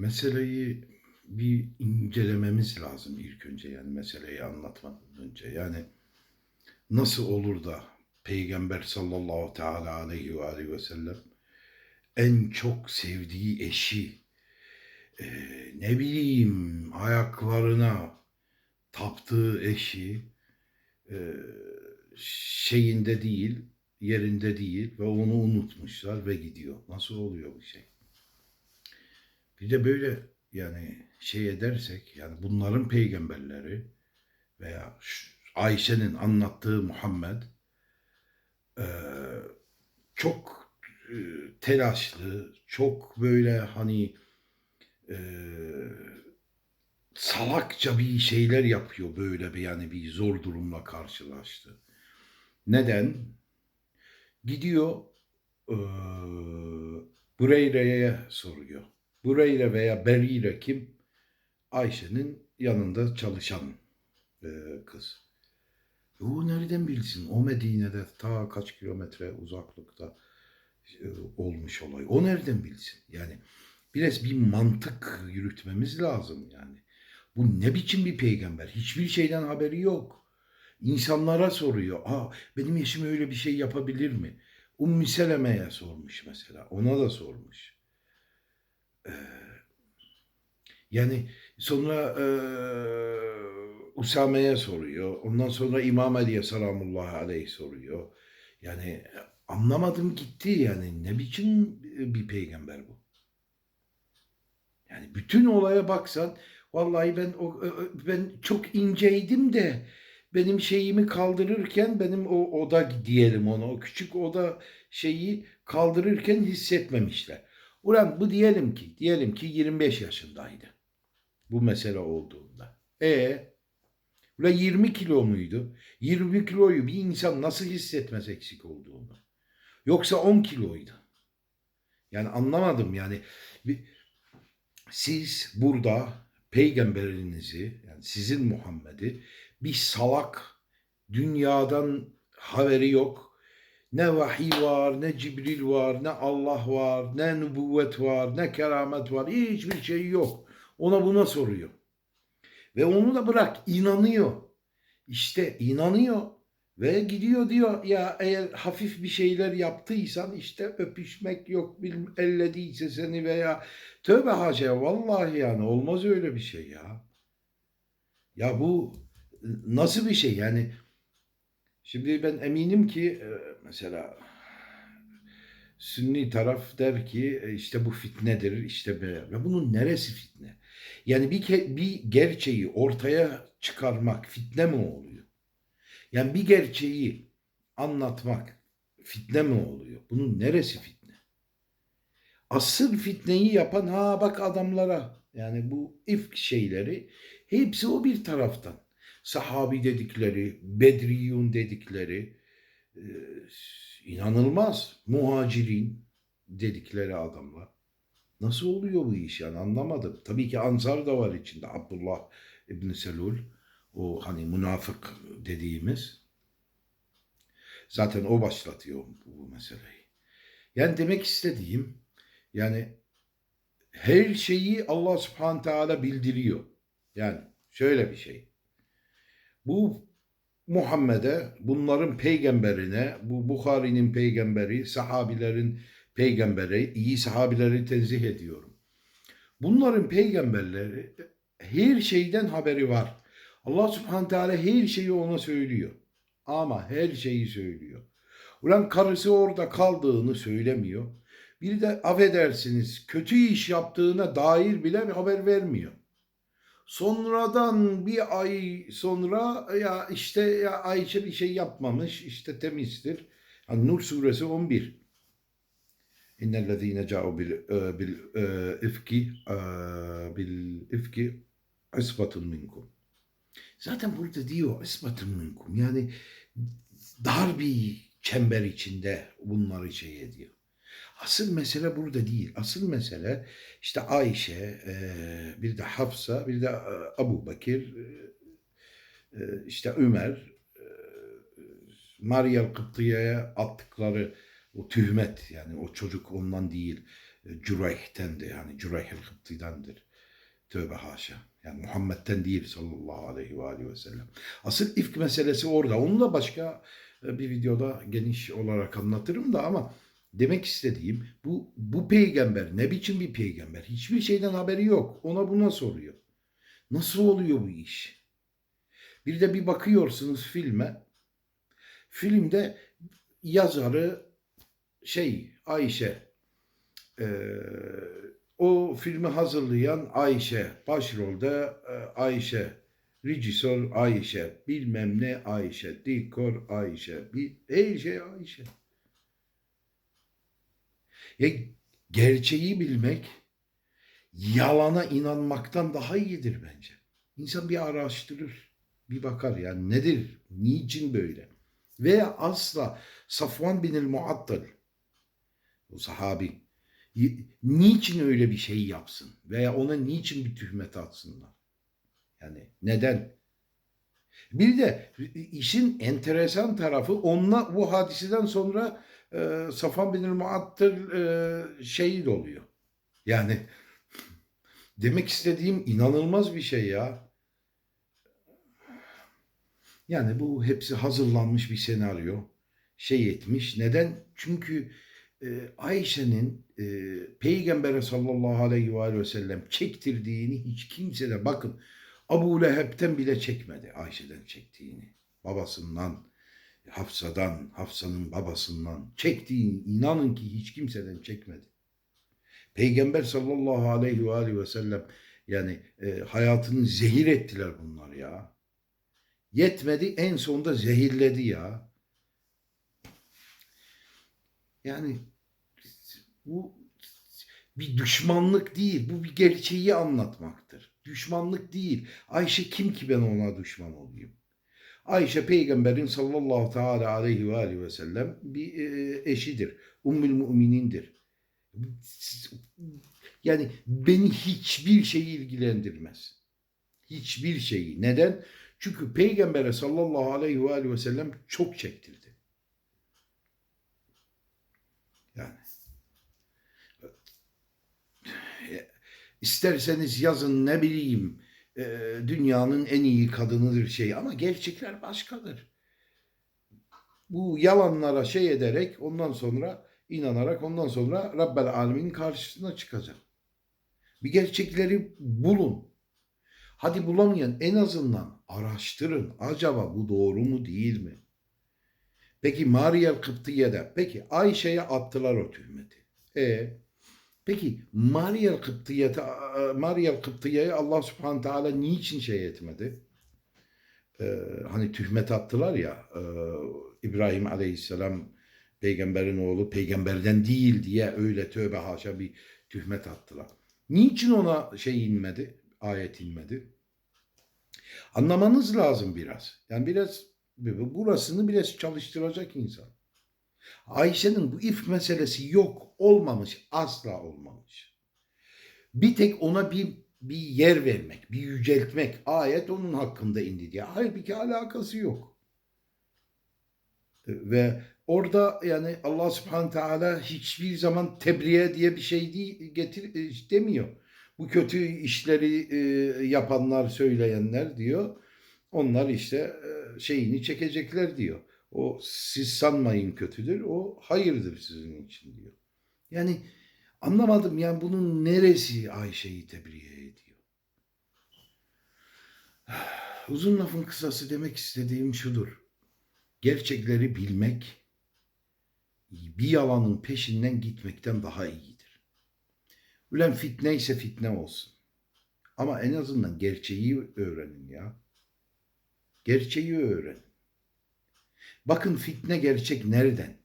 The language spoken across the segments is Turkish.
meseleyi bir incelememiz lazım ilk önce yani meseleyi anlatmadan önce. Yani nasıl olur da Peygamber sallallahu teala aleyhi ve aleyhi ve sellem en çok sevdiği eşi e, ne bileyim ayaklarına taptığı eşi e, şeyinde değil yerinde değil ve onu unutmuşlar ve gidiyor. Nasıl oluyor bu şey? Bir de böyle yani şey edersek yani bunların peygamberleri veya Ayşe'nin anlattığı Muhammed eee, çok eee, telaşlı, çok böyle hani eee, salakça bir şeyler yapıyor böyle bir yani bir zor durumla karşılaştı. Neden? Gidiyor eee Bureyre'ye soruyor. Bureyre veya Berire kim? Ayşe'nin yanında çalışan eee, kız. E, O nereden bilsin? O Medine'de ta kaç kilometre uzaklıkta e, olmuş olay. O nereden bilsin? Yani biraz bir mantık yürütmemiz lazım yani. Bu ne biçim bir peygamber? Hiçbir şeyden haberi yok. İnsanlara soruyor. Aa, benim eşim öyle bir şey yapabilir mi? Ummu Seleme'ye sormuş mesela. Ona da sormuş. Yani sonra e, Usame'ye soruyor. Ondan sonra İmam Ali'ye selamullahi aleyh soruyor. Yani anlamadım gitti yani. Ne biçim bir peygamber bu? Yani bütün olaya baksan vallahi ben o ben çok inceydim de benim şeyimi kaldırırken benim o oda diyelim ona o küçük oda şeyi kaldırırken hissetmemişler. Ulan bu diyelim ki diyelim ki 25 yaşındaydı. Bu mesele olduğunda. E Ulan 20 kilo muydu? 20 kiloyu bir insan nasıl hissetmez eksik olduğunu? Yoksa 10 kiloydu. Yani anlamadım yani. Siz burada peygamberinizi yani sizin Muhammed'i bir salak dünyadan haberi yok. Ne vahiy var, ne Cibril var, ne Allah var, ne nübüvvet var, ne keramet var. Hiçbir şey yok. Ona buna soruyor. Ve onu da bırak inanıyor. İşte inanıyor ve gidiyor diyor ya eğer hafif bir şeyler yaptıysan işte öpüşmek yok bilmem ellediyse seni veya tövbe haşa vallahi yani olmaz öyle bir şey ya. Ya bu nasıl bir şey yani şimdi ben eminim ki e, mesela Sünni taraf der ki e, işte bu fitnedir işte böyle. Ve bunun neresi fitne? Yani bir, ke- bir gerçeği ortaya çıkarmak fitne mi oluyor? Yani bir gerçeği anlatmak fitne mi oluyor? Bunun neresi fitne? Asıl fitneyi yapan ha bak adamlara yani bu ifk şeyleri hepsi o bir taraftan. Sahabi dedikleri, Bedriyun dedikleri e, inanılmaz muhacirin dedikleri adamlar. Nasıl oluyor bu iş yani anlamadım. Tabii ki Ansar da var içinde. Abdullah İbni Selul o hani münafık dediğimiz. Zaten o başlatıyor bu, bu meseleyi. Yani demek istediğim yani her şeyi Allah subhanahu teala bildiriyor. Yani şöyle bir şey. Bu Muhammed'e, bunların peygamberine, bu Bukhari'nin peygamberi, sahabilerin peygamberi, iyi sahabileri tenzih ediyorum. Bunların peygamberleri her şeyden haberi var. Allah subhanahu teala her şeyi ona söylüyor. Ama her şeyi söylüyor. Ulan karısı orada kaldığını söylemiyor. Bir de affedersiniz kötü iş yaptığına dair bile bir haber vermiyor. Sonradan bir ay sonra ya işte ya Ayşe bir şey yapmamış işte temizdir. Yani Nur suresi 11. İnnellezîne câ'u bil, e, bil e, ifki e, bil ifki isbatun minkum. Zaten burada diyor isbatun minkum. Yani dar bir çember içinde bunları şey ediyor. Asıl mesele burada değil. Asıl mesele işte Ayşe, e, bir de Hafsa, bir de e, Abu Bakir, e, işte Ömer, Maryam Kıptıye'ye attıkları o tühmet yani o çocuk ondan değil. Cüreyh'ten de yani Cüreyh el-Hıpti'dendir. Tövbe haşa. Yani Muhammed'den değil sallallahu aleyhi ve aleyhi ve sellem. Asıl ifk meselesi orada. Onu da başka bir videoda geniş olarak anlatırım da ama demek istediğim bu bu peygamber ne biçim bir peygamber? Hiçbir şeyden haberi yok. Ona buna soruyor. Nasıl oluyor bu iş? Bir de bir bakıyorsunuz filme. Filmde yazarı şey Ayşe ee, o filmi hazırlayan Ayşe, başrolde e, Ayşe, rejisör Ayşe, bilmem ne Ayşe, dekor Ayşe, bir, her şey Ayşe. Ya gerçeği bilmek yalana inanmaktan daha iyidir bence. İnsan bir araştırır, bir bakar yani nedir, niçin böyle? Ve asla Safvan bin el-Muattal, o sahabi, niçin öyle bir şey yapsın? Veya ona niçin bir tühmet atsınlar? Yani neden? Bir de işin enteresan tarafı onunla bu hadiseden sonra e, Safan bin el-Muattal e, şehit oluyor. Yani demek istediğim inanılmaz bir şey ya. Yani bu hepsi hazırlanmış bir senaryo. Şey etmiş. Neden? Çünkü e, Ayşe'nin e, Peygamber'e sallallahu aleyhi ve, aleyhi ve sellem çektirdiğini hiç kimse de bakın Abu Leheb'ten bile çekmedi Ayşe'den çektiğini. Babasından, Hafsa'dan, Hafsa'nın babasından çektiğini inanın ki hiç kimseden çekmedi. Peygamber sallallahu aleyhi ve, aleyhi ve sellem yani e, hayatını zehir ettiler bunlar ya. Yetmedi en sonunda zehirledi ya. Yani bu bir düşmanlık değil, bu bir gerçeği anlatmaktır. Düşmanlık değil. Ayşe kim ki ben ona düşman olayım? Ayşe peygamberin sallallahu teala aleyhi ve aleyhi ve sellem bir e, eşidir. Ummül müminindir. Yani beni hiçbir şey ilgilendirmez. Hiçbir şeyi. Neden? Çünkü Peygamber'e sallallahu aleyhi ve aleyhi ve sellem çok çektirdi. Yani isterseniz yazın ne bileyim e, dünyanın en iyi kadınıdır şey ama gerçekler başkadır. Bu yalanlara şey ederek ondan sonra inanarak ondan sonra Rabbel Alemin'in karşısına çıkacak. Bir gerçekleri bulun. Hadi bulamayan en azından araştırın. Acaba bu doğru mu değil mi? Peki Maria Kıptiye'de, peki Ayşe'ye attılar o tühmeti. E peki Maria Kıptiye'de, Maria Kıptiye'ye Allah Subhanahu Teala niçin şey etmedi? Ee, hani tühmet attılar ya, e, İbrahim Aleyhisselam peygamberin oğlu peygamberden değil diye öyle tövbe haşa bir tühmet attılar. Niçin ona şey inmedi? Ayet inmedi. Anlamanız lazım biraz. Yani biraz burasını biraz çalıştıracak insan. Ayşe'nin bu if meselesi yok, olmamış, asla olmamış. Bir tek ona bir bir yer vermek, bir yüceltmek. Ayet onun hakkında indi diye. Halbuki alakası yok. Ve orada yani Allah Subhanahu Teala hiçbir zaman tebriye diye bir şey değil, getir demiyor bu kötü işleri e, yapanlar, söyleyenler diyor. Onlar işte e, şeyini çekecekler diyor. O siz sanmayın kötüdür, o hayırdır sizin için diyor. Yani anlamadım yani bunun neresi Ayşe'yi tebriğe ediyor. Uzun lafın kısası demek istediğim şudur. Gerçekleri bilmek bir yalanın peşinden gitmekten daha iyidir. Ulan fitne ise fitne olsun. Ama en azından gerçeği öğrenin ya. Gerçeği öğrenin. Bakın fitne gerçek nereden?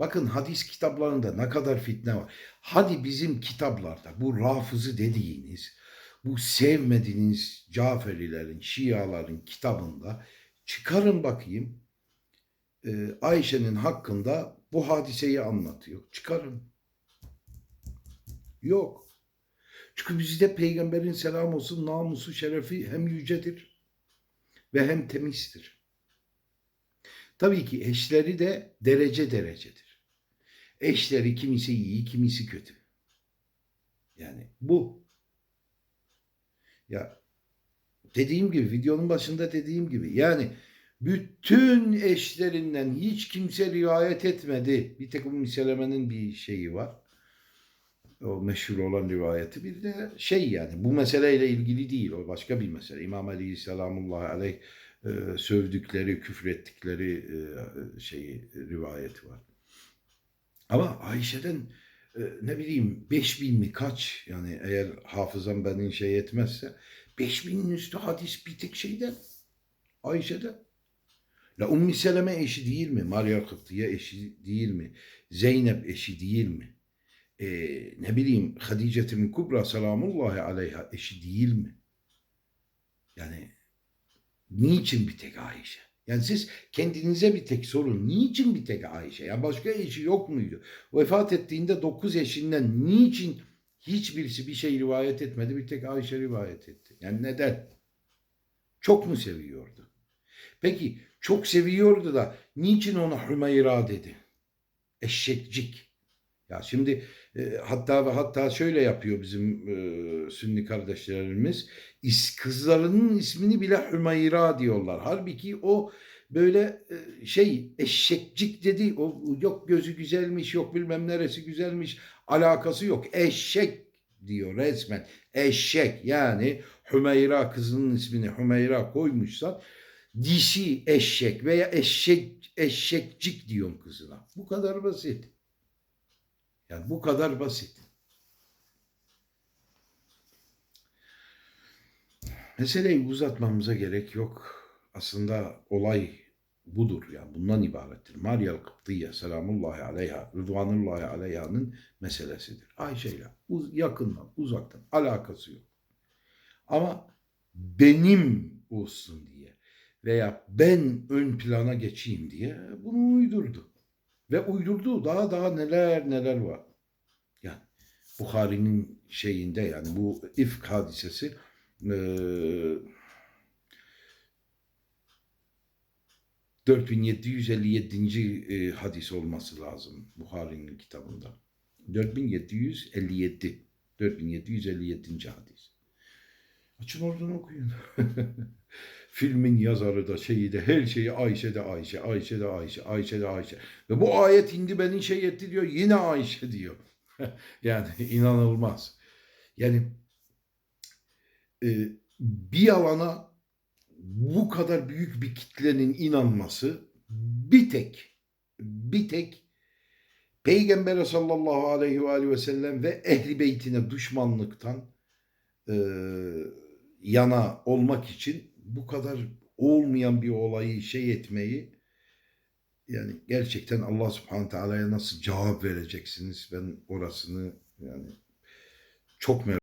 Bakın hadis kitaplarında ne kadar fitne var. Hadi bizim kitaplarda bu rafızı dediğiniz, bu sevmediğiniz Caferilerin, Şiaların kitabında çıkarın bakayım. Ee, Ayşe'nin hakkında bu hadiseyi anlatıyor. Çıkarın. Yok. Çünkü bizde peygamberin selam olsun namusu şerefi hem yücedir ve hem temizdir. Tabii ki eşleri de derece derecedir. Eşleri kimisi iyi, kimisi kötü. Yani bu. Ya dediğim gibi videonun başında dediğim gibi yani bütün eşlerinden hiç kimse rivayet etmedi. Bir tek Ümmü Seleme'nin bir şeyi var. O meşhur olan rivayeti. Bir de şey yani bu meseleyle ilgili değil. O başka bir mesele. İmam Ali selamullahi aleyh e, sövdükleri, küfrettikleri e, şeyi rivayeti var. Ama Ayşe'den e, ne bileyim 5000 mi kaç yani eğer hafızam benim şey etmezse 5000'in üstü hadis bir tek şeyden Ayşe'den. La Ummi Seleme eşi değil mi? Maria Kıptıya eşi değil mi? Zeynep eşi değil mi? Ee, ne bileyim Hadice'tin Kubra selamullahi aleyha eşi değil mi? Yani niçin bir tek Ayşe? Yani siz kendinize bir tek sorun. Niçin bir tek Ayşe? Ya başka eşi yok muydu? Vefat ettiğinde dokuz eşinden niçin hiçbirisi bir şey rivayet etmedi? Bir tek Ayşe rivayet etti. Yani neden? Çok mu seviyordu? Peki çok seviyordu da niçin ona Hümeyra dedi? Eşekcik. Ya şimdi e, hatta ve hatta şöyle yapıyor bizim e, Sünni kardeşlerimiz. İs, kızlarının ismini bile Hümeyra diyorlar. Halbuki o böyle e, şey eşekcik dedi. O yok gözü güzelmiş, yok bilmem neresi güzelmiş. Alakası yok. Eşek diyor resmen. Eşek yani Hümeyra kızının ismini Hümeyra koymuşsan dişi eşek veya eşek eşekcik diyorsun kızına. Bu kadar basit. Yani bu kadar basit. Meseleyi uzatmamıza gerek yok. Aslında olay budur yani bundan ibarettir. Maryal Kıptiye selamullahi aleyha, rıdvanullahi aleyha'nın meselesidir. Ayşe ile uz- yakından, uzaktan alakası yok. Ama benim olsun diye veya ben ön plana geçeyim diye bunu uydurdu. Ve uydurduğu daha daha neler neler var. Yani Bukhari'nin şeyinde yani bu ifk hadisesi eee 4757. e, hadis olması lazım Buhari'nin kitabında. 4757. 4757. hadis. Açın oradan okuyun. Filmin yazarı da şeyi de her şeyi Ayşe de Ayşe, Ayşe de Ayşe, Ayşe de Ayşe. Ve bu ayet indi beni şey etti diyor. Yine Ayşe diyor. yani inanılmaz. Yani e, bir yalana bu kadar büyük bir kitlenin inanması bir tek bir tek Peygamber sallallahu aleyhi ve, aleyhi ve sellem ve ehli beytine düşmanlıktan e, yana olmak için bu kadar olmayan bir olayı şey etmeyi yani gerçekten Allah subhanahu teala'ya nasıl cevap vereceksiniz? Ben orasını yani çok merak